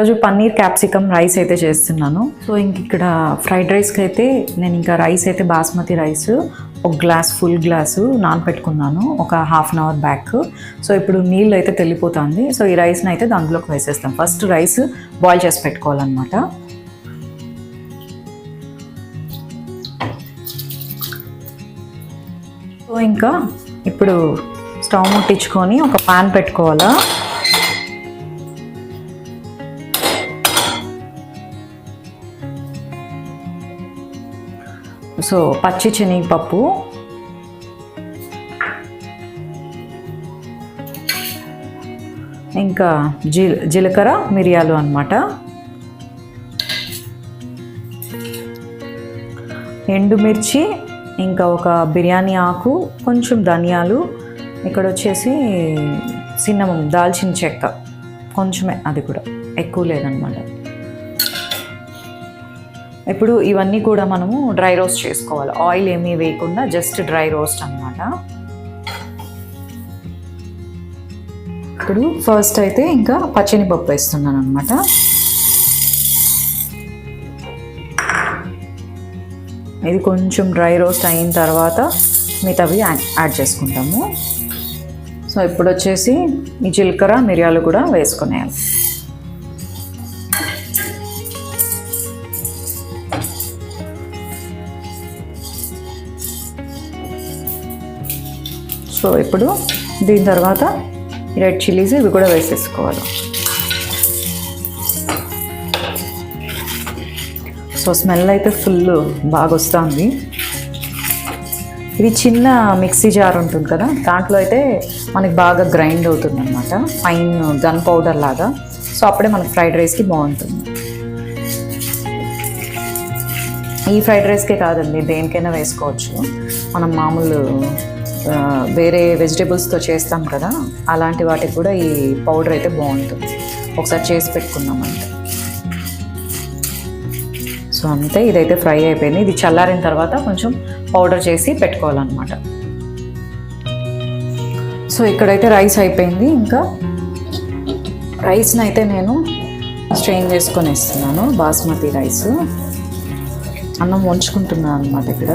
ఈరోజు paneer capsicum rice అయితే చేస్తున్నాను. సో ఇంక ఇక్కడ ఫ్రైడ్ రైస్కి అయితే నేను ఇంకా రైస్ అయితే బాస్మతి రైస్ ఒక గ్లాస్ ఫుల్ గ్లాసు నానపెట్టుకున్నాను ఒక half an hour back. So ఇప్పుడు నీళ్ళు అయితే తెల్లిపోతుంది సో ఈ రైస్ని అయితే దాంట్లోకి వేసేస్తాం. ఫస్ట్ రైస్ బాయిల్ చేసి పెట్టుకోవాలన్నమాట. సో ఇంకా ఇప్పుడు స్టవ్ ముట్టించుకొని ఒక పాన్ పెట్టుకోవాలా? సో పచ్చి శనగపప్పు. ఇంకా జీ జీలకర్ర మిరియాలు అనమాట ఎండుమిర్చి ఇంకా ఒక బిర్యానీ ఆకు కొంచెం ధనియాలు ఇక్కడ వచ్చేసి సిన్నమం దాల్చిన చెక్క. కొంచెమే అది కూడా ఎక్కువ లేదనమాట ఇప్పుడు ఇవన్నీ కూడా మనము డ్రై రోస్ట్ చేసుకోవాలి. ఆయిల్ ఏమీ వేయకుండా జస్ట్ డ్రై రోస్ట్ అనమాట ఇప్పుడు ఫస్ట్ అయితే ఇంకా పచ్చని పప్పు వేస్తున్నాను అనమాట ఇది కొంచెం డ్రై రోస్ట్ అయిన తర్వాత మిగతావి యాడ్ యాడ్ చేసుకుంటాము. సో ఇప్పుడు వచ్చేసి ఈ జీలకర్ర మిరియాలు కూడా వేసుకునేయాలి. సో ఇప్పుడు దీని తర్వాత రెడ్ చిల్లీస్ ఇవి కూడా వేసేసుకోవాలి. సో స్మెల్ అయితే ఫుల్ బాగా వస్తుంది. ఇది చిన్న మిక్సీ జార్ ఉంటుంది కదా దాంట్లో అయితే మనకి బాగా గ్రైండ్ అవుతుంది అనమాట ఫైన్ గన్ పౌడర్ లాగా. సో అప్పుడే మనకి ఫ్రైడ్ రైస్కి బాగుంటుంది. ఈ ఫ్రైడ్ రైస్కే కాదండి దేనికైనా వేసుకోవచ్చు. మనం మామూలు వేరే వెజిటేబుల్స్తో చేస్తాం కదా అలాంటి వాటికి కూడా ఈ పౌడర్ అయితే బాగుంటుంది. ఒకసారి చేసి పెట్టుకున్నామంటే సో అంతే ఇదైతే ఫ్రై అయిపోయింది. ఇది చల్లారిన తర్వాత కొంచెం పౌడర్ చేసి పెట్టుకోవాలన్నమాట. సో ఇక్కడైతే రైస్ అయిపోయింది. ఇంకా రైస్ని అయితే నేను స్ట్రెయిన్ చేసుకొని ఇస్తున్నాను బాస్మతి రైస్ అన్నం వంచుకుంటున్నాను అనమాట ఇక్కడ.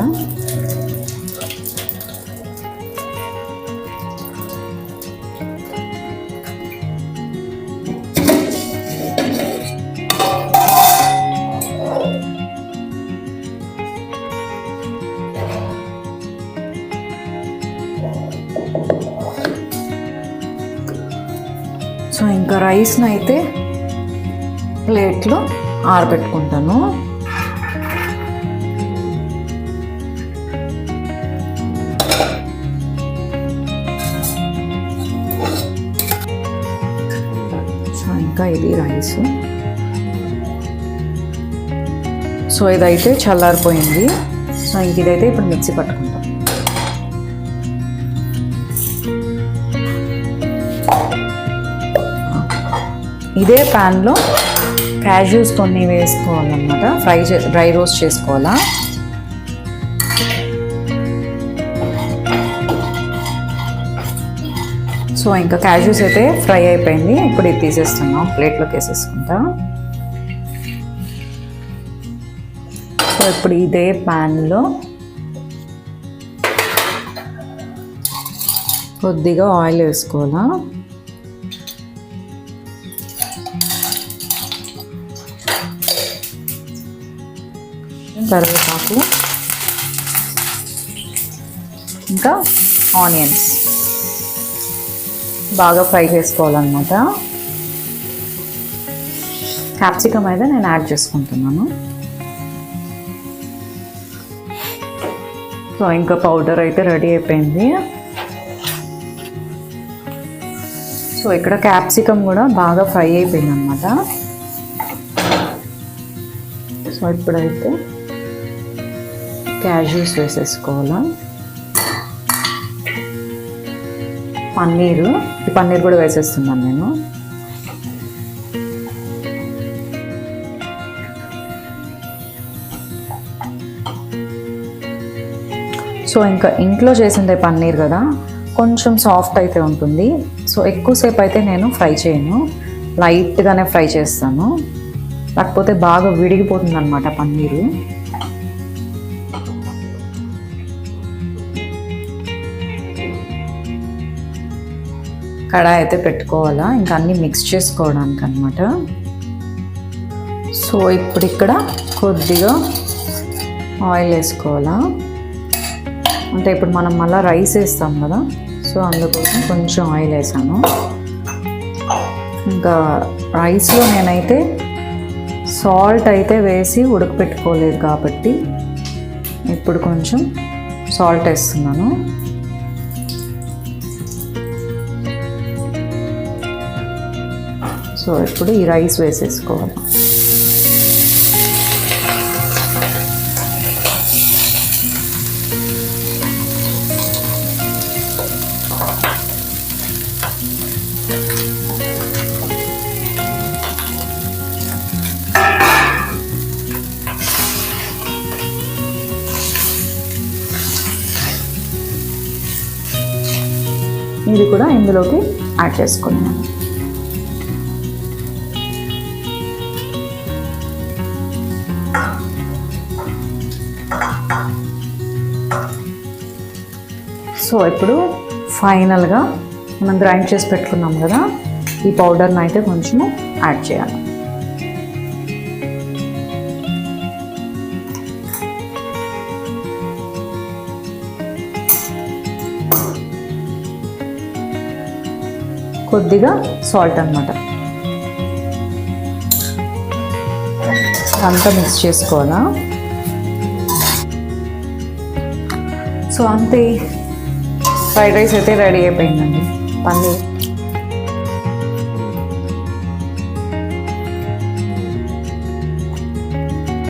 సో ఇంకా రైస్ని అయితే ప్లేట్లో ఆరబెట్టుకుంటాను. సో ఇంకా ఇది రైస్ సో ఇదైతే చల్లారిపోయింది. సో ఇంక ఇదైతే ఇప్పుడు మిక్సీ పట్టుకుంటాం. ఇదే ప్యాన్లో క్యాజ్యూస్ కొన్ని వేసుకోవాలన్నమాట. ఫ్రై చే డ్రై రోస్ట్ చేసుకోవాలా? సో ఇంకా క్యాజ్యూస్ అయితే ఫ్రై అయిపోయింది. ఇప్పుడు ఇది తీసేస్తున్నాం. ప్లేట్లోకి వేసేసుకుంటా. సో ఇప్పుడు ఇదే ప్యాన్లో కొద్దిగా ఆయిల్ వేసుకోవాలా? కరివేపాకు ఇంకా ఆనియన్స్. బాగా ఫ్రై చేసుకోవాలన్నమాట. క్యాప్సికమ్ అయితే నేను యాడ్ చేసుకుంటున్నాను. సో ఇంకా పౌడర్ అయితే రెడీ అయిపోయింది. సో ఇక్కడ క్యాప్సికమ్ కూడా బాగా ఫ్రై అయిపోయింది అనమాట సో ఇప్పుడైతే క్యాష్యూస్ వేసేసుకోవాలా పన్నీరు. ఈ పన్నీర్ కూడా వేసేస్తున్నాను నేను. సో ఇంకా ఇంట్లో చేసిందే పన్నీర్ కదా కొంచెం సాఫ్ట్ అయితే ఉంటుంది. సో ఎక్కువసేపు అయితే నేను ఫ్రై చేయను. లైట్గానే ఫ్రై చేస్తాను. లేకపోతే బాగా విడిగిపోతుంది అనమాట పన్నీరు. కడాయి అయితే పెట్టుకోవాలా. ఇంకా అన్నీ మిక్స్ చేసుకోవడానికి అనమాట సో ఇప్పుడు ఇక్కడ కొద్దిగా ఆయిల్ వేసుకోవాలా. అంటే ఇప్పుడు మనం మళ్ళీ రైస్ వేస్తాం కదా. సో అందుకోసం కొంచెం ఆయిల్ వేసాను. ఇంకా రైస్లో నేనైతే సాల్ట్ అయితే వేసి ఉడకపెట్టుకోలేదు కాబట్టి ఇప్పుడు కొంచెం సాల్ట్ వేస్తున్నాను. సో ఇప్పుడు ఈ రైస్ వేసేసుకోవాలి. ఇది కూడా ఇందులోకి యాడ్ చేసుకున్నాను. సో ఇప్పుడు ఫైనల్గా మనం గ్రైండ్ చేసి పెట్టుకున్నాం కదా ఈ పౌడర్ని అయితే కొంచెము యాడ్ చేయాలి. కొద్దిగా సాల్ట్ అనమాట అంతా మిక్స్ చేసుకోవాలా? సో అంతే. ఫ్రైడ్ రైస్ అయితే రెడీ అయిపోయిందండి. పన్నీర్.